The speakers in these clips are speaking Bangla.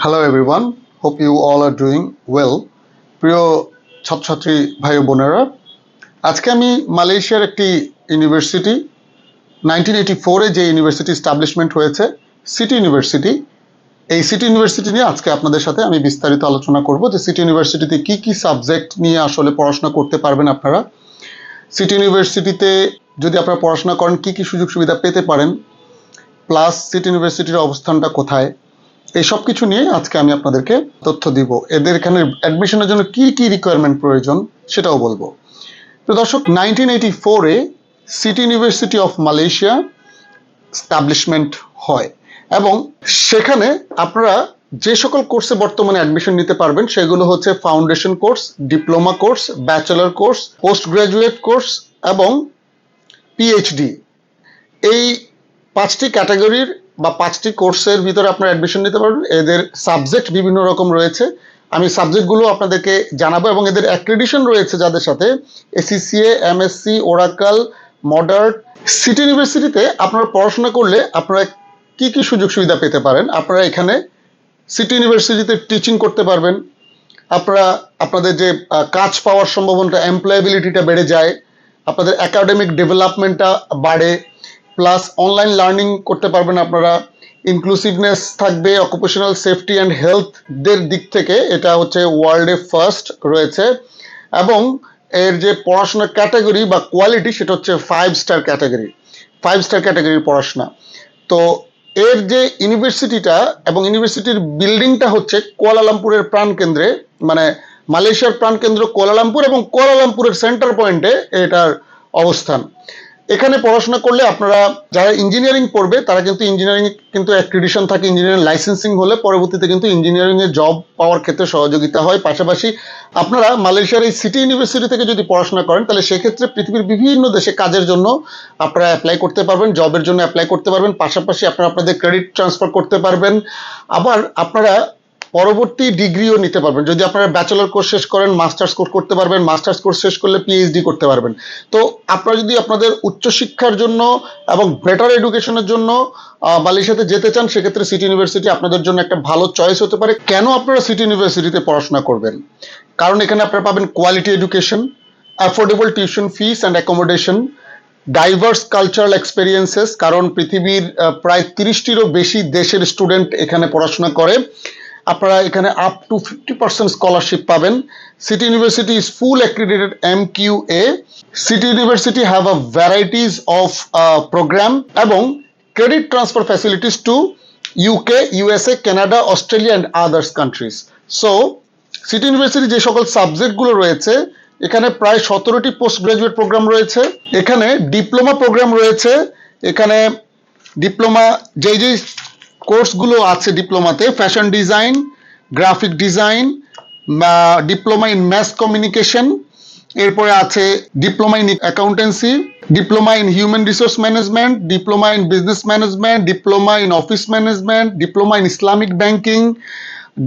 Hello everyone hope you all are doing well প্রিয় ছাত্রছাত্রী ভাই বোনেরা, আজকে আমি মালয়েশিয়ার একটি ইউনিভার্সিটি নাইনটিন এইটি ফোরে যে ইউনিভার্সিটি স্টাবলিশমেন্ট হয়েছে সিটি ইউনিভার্সিটি এই সিটি ইউনিভার্সিটি নিয়ে আজকে আপনাদের সাথে আমি বিস্তারিত আলোচনা করব যে সিটি ইউনিভার্সিটিতে কি কি সাবজেক্ট নিয়ে আসলে পড়াশোনা করতে পারবেন আপনারা। সিটি ইউনিভার্সিটিতে যদি আপনারা পড়াশোনা করেন, কি কি সুযোগ সুবিধা পেতে পারেন? প্লাস সিটি ইউনিভার্সিটির অবস্থানটা কোথায়? এই সব কিছু নিয়ে আজকে আমি আপনাদেরকে তথ্য দিব। এদের এখানে অ্যাডমিশনের জন্য কি কি রিকোয়ারমেন্ট প্রয়োজন সেটাও বলব। তো দর্শক নাইনটিন এইটি ফোরে City University of Malaysia establishment হয় এবং সেখানে আপনারা যে সকল কোর্সে বর্তমানে অ্যাডমিশন নিতে পারবেন, সেগুলো হচ্ছে foundation course diploma course bachelor course post graduate course এবং পিএইচডি এই পাঁচটি ক্যাটাগরির বা পাঁচটি কোর্সের ভিতরে আপনারা অ্যাডমিশন নিতে পারবেন। এদের সাবজেক্ট বিভিন্ন রকম রয়েছে। আমি সাবজেক্টগুলো আপনাদেরকে জানাব এবং এদের অ্যাক্রেডিশন রয়েছে যাদের সাথে ACCA MSc Oracle modern city ইউনিভার্সিটিতে আপনারা পড়াশোনা করলে আপনারা কি কি সুযোগ সুবিধা পেতে পারেন? আপনারা এখানে সিটি ইউনিভার্সিটিতে টিচিং করতে পারবেন। আপনারা, আপনাদের যে কাজ পাওয়ার সম্ভাবনাটা এমপ্লয়াবিলিটিটা বেড়ে যায়। আপনাদের একাডেমিক ডেভেলপমেন্টটা বাড়ে। প্লাস অনলাইন লার্নিং করতে পারবেন আপনারা। ইনক্লুসিভনেস থাকবে অকুপেশনাল সেফটি অ্যান্ড হেলথদের দিক থেকে এটা হচ্ছে ওয়ার্ল্ডে ফার্স্ট রয়েছে। এবং এর যে পড়াশোনার ক্যাটাগরি বা কোয়ালিটি সেটা হচ্ছে five star category five star ক্যাটাগরির পড়াশোনা। তো এর যে ইউনিভার্সিটিটা এবং ইউনিভার্সিটির বিল্ডিংটা হচ্ছে কুয়ালালামপুরের প্রাণকেন্দ্রে মানে মালয়েশিয়ার প্রাণকেন্দ্র কুয়ালালামপুর এবং কুয়ালালামপুরের সেন্টার পয়েন্টে এটার অবস্থান। এখানে পড়াশোনা করলে আপনারা যারা ইঞ্জিনিয়ারিং পড়বে, তারা কিন্তু ইঞ্জিনিয়ারিং কিন্তু অ্যাক্রিডিশন থাকে ইঞ্জিনিয়ারিং লাইসেন্সিং হলে পরবর্তীতে কিন্তু ইঞ্জিনিয়ারিং এর জব পাওয়ার ক্ষেত্রে সহযোগিতা হয়। পাশাপাশি আপনারা মালয়েশিয়ার এই সিটি ইউনিভার্সিটি থেকে যদি পড়াশোনা করেন, তাহলে সেক্ষেত্রে পৃথিবীর বিভিন্ন দেশে কাজের জন্য আপনারা অ্যাপ্লাই করতে পারবেন জবের জন্য অ্যাপ্লাই করতে পারবেন। পাশাপাশি আপনারা আপনাদের ক্রেডিট ট্রান্সফার করতে পারবেন। আবার আপনারা পরবর্তী ডিগ্রিও নিতে পারবেন। যদি আপনারা ব্যাচেলর কোর্স শেষ করেন মাস্টার্স কোর্স করতে পারবেন মাস্টার্স কোর্স শেষ করলে পিএইচডি করতে পারবেন। তো আপনারা যদি আপনাদের উচ্চশিক্ষার জন্য এবং বেটার এডুকেশনের জন্য আহ, মালয়েশিয়াতে যেতে চান সেক্ষেত্রে সিটি ইউনিভার্সিটি আপনাদের জন্য একটা ভালো চয়েস হতে পারে। কেন আপনারা সিটি ইউনিভার্সিটিতে পড়াশোনা করবেন? কারণ এখানে আপনারা পাবেন quality education affordable tuition fees and accommodation diverse cultural experiences কারণ পৃথিবীর প্রায় তিরিশটিরও বেশি দেশের স্টুডেন্ট এখানে পড়াশোনা করে। আপনারা এখানে up to fifty percent scholarship পাবেন। City university is full accredited M Q A city university have a varieties of program এবং credit transfer facilities to UK USA Canada Australia and others countries so city university যে সকল সাবজেক্টগুলো রয়েছে, এখানে প্রায় সতেরোটি পোস্ট গ্রাজুয়েট প্রোগ্রাম রয়েছে। এখানে ডিপ্লোমা প্রোগ্রাম রয়েছে। এখানে ডিপ্লোমা যেই যেই কোর্সগুলো আছে ডিপ্লোমাতে fashion design graphic design diploma in mass communication এরপরে আছে diploma in accountancy diploma in human resource management diploma in business management diploma in office management diploma in Islamic banking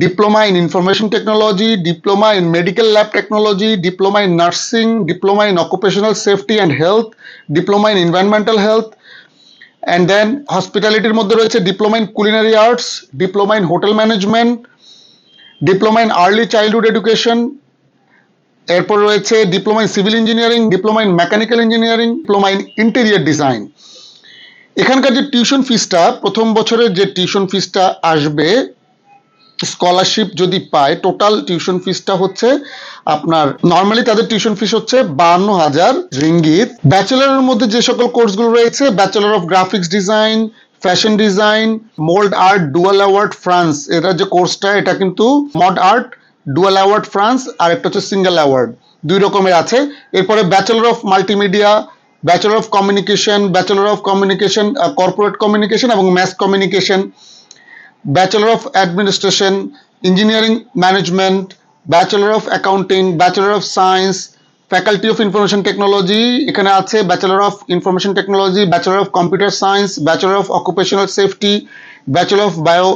diploma in information technology diploma in medical lab technology diploma in nursing diploma in occupational safety and health diploma in environmental health and then হসপিটালিটির মধ্যে রয়েছে diploma in culinary arts diploma in hotel management diploma in early childhood education এরপর রয়েছে diploma in civil engineering diploma in mechanical engineering diploma in interior design এখানকার যে টিউশন ফিজটা প্রথম বছরের যে টিউশন ফিজটা আসবে স্কলারশিপ যদি পায় টোটাল টিউশন ফিসটা হচ্ছে আপনার নর্মালি তাদের টিউশন ফিস হচ্ছে বান্ন হাজার রিঙ্গিত। ব্যাচেলারের মধ্যে যে সকল কোর্সগুলো রয়েছে bachelor of graphics design fashion design mod art dual award France এটা যে কোর্সটা এটা কিন্তু mod art dual award France আর একটা হচ্ছে সিঙ্গেল অ্যাওয়ার্ড দুই রকমের আছে। এরপরে bachelor of multimedia bachelor of communication bachelor of communication corporate communication এবং mass communication bachelor of administration engineering management bachelor of accounting bachelor of science faculty of information technology এখানে আছে bachelor of information technology bachelor of computer science bachelor of occupational safety bachelor of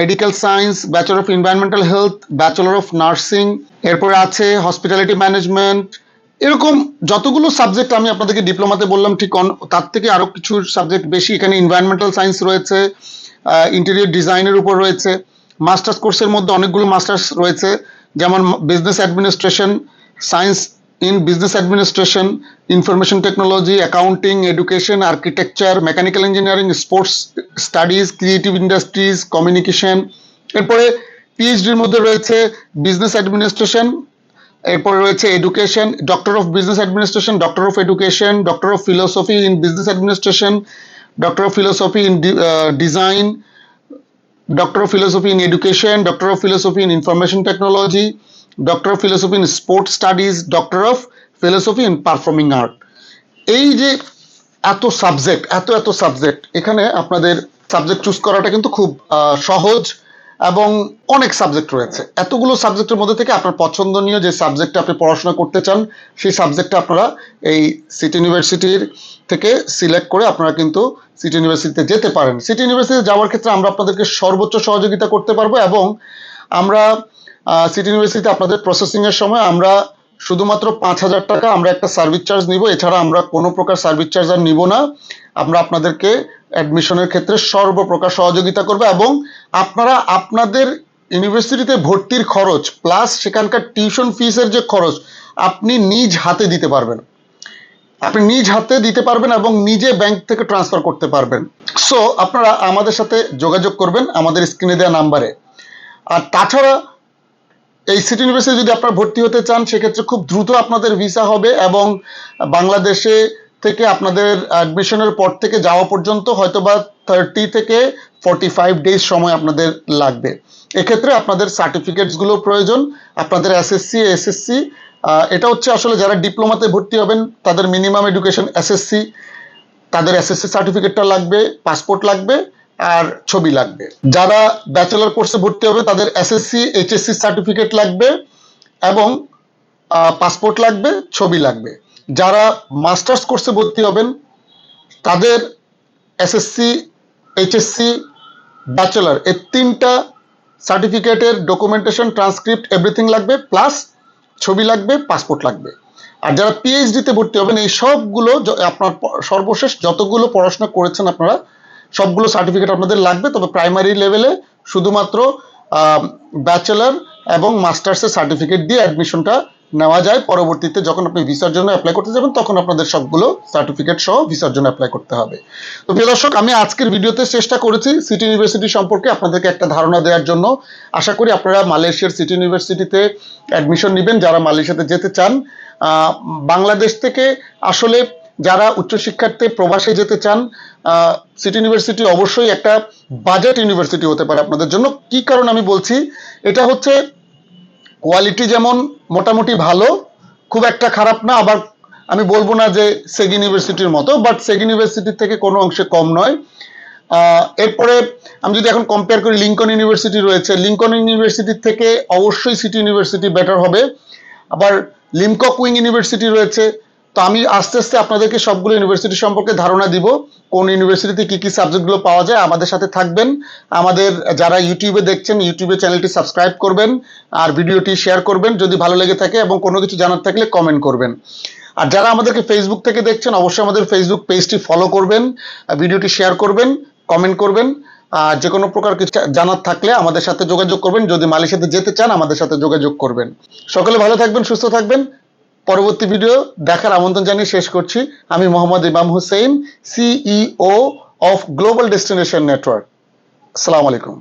biomedical science bachelor of environmental health bachelor of nursing এরপরে আছে হসপিটালিটি ম্যানেজমেন্ট এরকম যতগুলো সাবজেক্ট আমি আপনাদেরকে ডিপ্লোমাতে বললাম, ঠিক তার থেকে আরও কিছু সাবজেক্ট বেশি এখানে এনভায়রনমেন্টাল সায়েন্স রয়েছে। ইন্টেরিয়র ডিজাইনের উপর রয়েছে। মাস্টার্স কোর্সের মধ্যে অনেকগুলো মাস্টার্স রয়েছে, যেমন business administration science in business administration information technology accounting education architecture mechanical engineering sports studies creative industries communication এরপরে পিএইচডির মধ্যে রয়েছে বিজনেস অ্যাডমিনিস্ট্রেশন এরপরে রয়েছে education doctor of business administration doctor of education doctor of philosophy in business administration doctor of philosophy in design doctor of philosophy in education doctor of philosophy in information technology doctor of philosophy in sports studies doctor of philosophy in performing art এই যে এত সাবজেক্ট এত এত সাবজেক্ট এখানে আপনাদের সাবজেক্ট চুজ করাটা কিন্তু খুব সহজ। এবং অনেক সাবজেক্ট রয়েছে। এতগুলো সাবজেক্টের মধ্যে থেকে আপনার পছন্দনীয় যে সাবজেক্টে আপনি পড়াশোনা করতে চান, সেই সাবজেক্টটা আপনারা এই সিটি ইউনিভার্সিটির থেকে সিলেক্ট করে আপনারা কিন্তু সিটি ইউনিভার্সিটিতে যেতে পারেন। সিটি ইউনিভার্সিটিতে যাওয়ার ক্ষেত্রে আমরা আপনাদেরকে সর্বোচ্চ সহযোগিতা করতে পারব এবং আমরা সিটি ইউনিভার্সিটিতে আপনাদের প্রসেসিংয়ের সময় আমরা শুধুমাত্র পাঁচ হাজার টাকা আমরা একটা সার্ভিস চার্জ নিব। এছাড়া আমরা কোনো প্রকার সার্ভিস চার্জ আর নিব না। আমরা আপনাদেরকে অ্যাডমিশনের ক্ষেত্রে সর্বপ্রকার সহযোগিতা করবে এবং আপনারা আপনাদের ইউনিভার্সিটিতে ভর্তির খরচ প্লাস সেখানকার টিউশন ফিসের যে খরচ আপনি নিজ হাতে দিতে পারবেন। আপনি নিজ হাতে দিতে পারবেন এবং নিজে ব্যাংক থেকে ট্রান্সফার করতে পারবেন। সো আপনারা আমাদের সাথে যোগাযোগ করবেন আমাদের স্ক্রিনে দেওয়া নাম্বারে আর তাছাড়া এই সিটি ইউনিভার্সিটি যদি আপনারা ভর্তি হতে চান, সেক্ষেত্রে খুব দ্রুত আপনাদের ভিসা হবে এবং বাংলাদেশে থেকে আপনাদের অ্যাডমিশনের পর থেকে যাওয়া পর্যন্ত হয়তোবা থার্টি থেকে ফর্টি ফাইভ ডেজ সময় আপনাদের লাগবে। এক্ষেত্রে আপনাদের সার্টিফিকেটসগুলো প্রয়োজন, আপনাদের এসএসসি এসএসসি এটা হচ্ছে আসলে যারা ডিপ্লোমাতে ভর্তি হবেন, তাদের মিনিমাম এডুকেশন এসএসসি তাদের এসএসসি সার্টিফিকেটটা লাগবে পাসপোর্ট লাগবে, আর ছবি লাগবে। যারা ব্যাচেলার কোর্সে ভর্তি হবে, তাদের এসএসসি এইচএসসি সার্টিফিকেট লাগবে এবং পাসপোর্ট লাগবে, ছবি লাগবে। যারা মাস্টার্স কোর্সে ভর্তি হবেন, তাদের এসএসসি এইচএসসি ব্যাচেলার এই তিনটা সার্টিফিকেটের ডকুমেন্টেশন ট্রান্সক্রিপ্ট এভরিথিং লাগবে প্লাস ছবি লাগবে পাসপোর্ট লাগবে। আর যারা পিএইচডিতে ভর্তি হবেন, এই সবগুলো আপনার সর্বশেষ যতগুলো পড়াশোনা করেছেন আপনারা, সবগুলো সার্টিফিকেট আপনাদের লাগবে। তবে প্রাইমারি লেভেলে শুধুমাত্র ব্যাচেলার এবং মাস্টার্সের সার্টিফিকেট দিয়ে অ্যাডমিশনটা নেওয়া যায় পরবর্তীতে যখন আপনি ভিসার জন্য অ্যাপ্লাই করতে যাবেন, তখন আপনাদের সবগুলো সার্টিফিকেট সহ ভিসার জন্য অ্যাপ্লাই করতে হবে। তো প্রিয় দর্শক, আমি আজকের ভিডিওতে চেষ্টা করেছি সিটি ইউনিভার্সিটি সম্পর্কে আপনাদেরকে একটা ধারণা দেওয়ার জন্য। আশা করি আপনারা মালয়েশিয়ার সিটি ইউনিভার্সিটিতে অ্যাডমিশন নেবেন, যারা মালয়েশিয়াতে যেতে চান। বাংলাদেশ থেকে আসলে যারা উচ্চশিক্ষার্থে প্রবাসে যেতে চান সিটি ইউনিভার্সিটি অবশ্যই একটা বাজেট ইউনিভার্সিটি হতে পারে আপনাদের জন্য। কি কারণ আমি বলছি? এটা হচ্ছে কোয়ালিটি যেমন মোটামুটি ভালো, খুব একটা খারাপ না, আবার আমি বলব না যে সেগ ইউনিভার্সিটির মতো বাট সেগ ইউনিভার্সিটির থেকে কোনো অংশে কম নয়। এরপরে আমি যদি এখন কম্পেয়ার করি লিঙ্কন ইউনিভার্সিটি রয়েছে। লিঙ্কন ইউনিভার্সিটির থেকে অবশ্যই সিটি ইউনিভার্সিটি বেটার হবে। আবার লিমকক উইং ইউনিভার্সিটি রয়েছে। তো আমি আস্তে আস্তে আপনাদেরকে সবগুলো ইউনিভার্সিটি সম্পর্কে ধারণা দিব, কোন ইউনিভার্সিটিতে কি কি সাবজেক্টগুলো পাওয়া যায়, আমাদের সাথে থাকবেন। আমাদের যারা ইউটিউবে দেখছেন ইউটিউবে চ্যানেলটি সাবস্ক্রাইব করবেন আর ভিডিওটি শেয়ার করবেন, যদি ভালো লেগে থাকে এবং কোনো কিছু জানার থাকলে কমেন্ট করবেন। আর যারা আমাদেরকে ফেসবুক থেকে দেখছেন, অবশ্যই আমাদের ফেসবুক পেজটি ফলো করবেন ভিডিওটি শেয়ার করবেন কমেন্ট করবেন। আর যে কোনো প্রকার কিছু জানার থাকলে আমাদের সাথে যোগাযোগ করবেন, যদি মালির সাথে যেতে চান, আমাদের সাথে যোগাযোগ করবেন। সকলে ভালো থাকবেন, সুস্থ থাকবেন। পরবর্তী ভিডিও দেখার আমন্ত্রণ জানিয়ে শেষ করছি। আমি Mohammad Imam Hussain CEO of global destination network আসসালামু আলাইকুম।